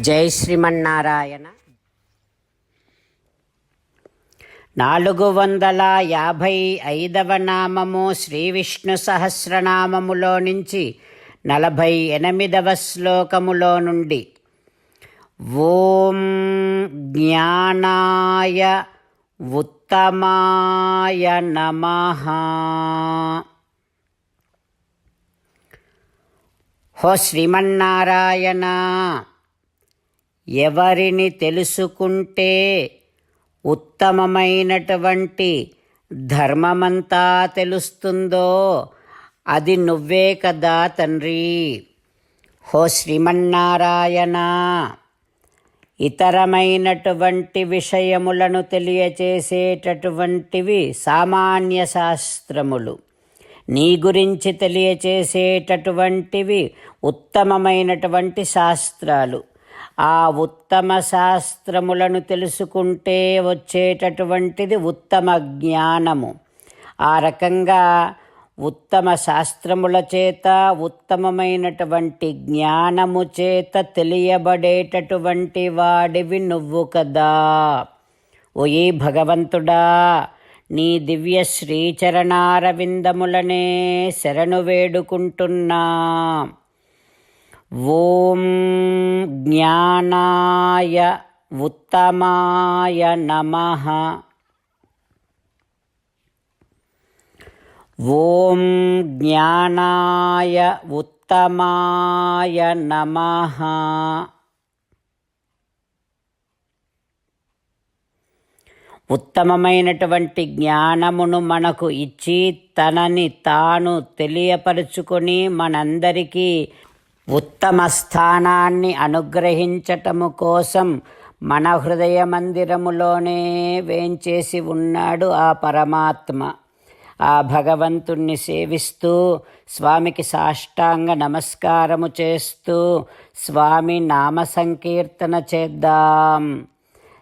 జై శ్రీమన్నారాయణ. నాలుగు వందల యాభై ఐదవ నామము శ్రీ విష్ణు సహస్రనామములో నుంచి నలభై ఎనిమిదవ శ్లోకములో నుండి ఓం జ్ఞానాయ ఉత్తమాయ నమ. హో శ్రీమన్నారాయణ. ఎవరిని తెలుసుకుంటే ఉత్తమమైనటువంటి ధర్మమంతా తెలుస్తుందో అది నువ్వే కదా తండ్రి. హో శ్రీమన్నారాయణ ఇతరమైనటువంటి విషయములను తెలియచేసేటటువంటివి సామాన్య శాస్త్రములు. నీ గురించి తెలియచేసేటటువంటివి ఉత్తమమైనటువంటి శాస్త్రాలు. ఆ ఉత్తమ శాస్త్రములను తెలుసుకుంటే వచ్చేటటువంటిది ఉత్తమ జ్ఞానము. ఆ రకంగా ఉత్తమ శాస్త్రముల చేత ఉత్తమమైనటువంటి జ్ఞానము చేత తెలియబడేటటువంటి వాడివి నువ్వు కదా. ఓ భగవంతుడా నీ దివ్య శ్రీచరణారవిందములనే శరణు వేడుకుంటున్నా. ఓం జ్ఞానాయ ఉత్తమాయ నమః. ఓం జ్ఞానాయ ఉత్తమాయ నమః. ఉత్తమమైనటువంటి జ్ఞానమును మనకు ఇచ్చి తనని తాను తెలియపరుచుకొని మనందరికీ ఉత్తమ స్థానాన్ని అనుగ్రహించటము కోసం మన హృదయ మందిరములోనే వేంచేసి ఉన్నాడు ఆ పరమాత్మ. ఆ భగవంతుణ్ణి సేవిస్తూ స్వామికి సాష్టాంగ నమస్కారము చేస్తూ స్వామి నామ సంకీర్తన చేద్దాం.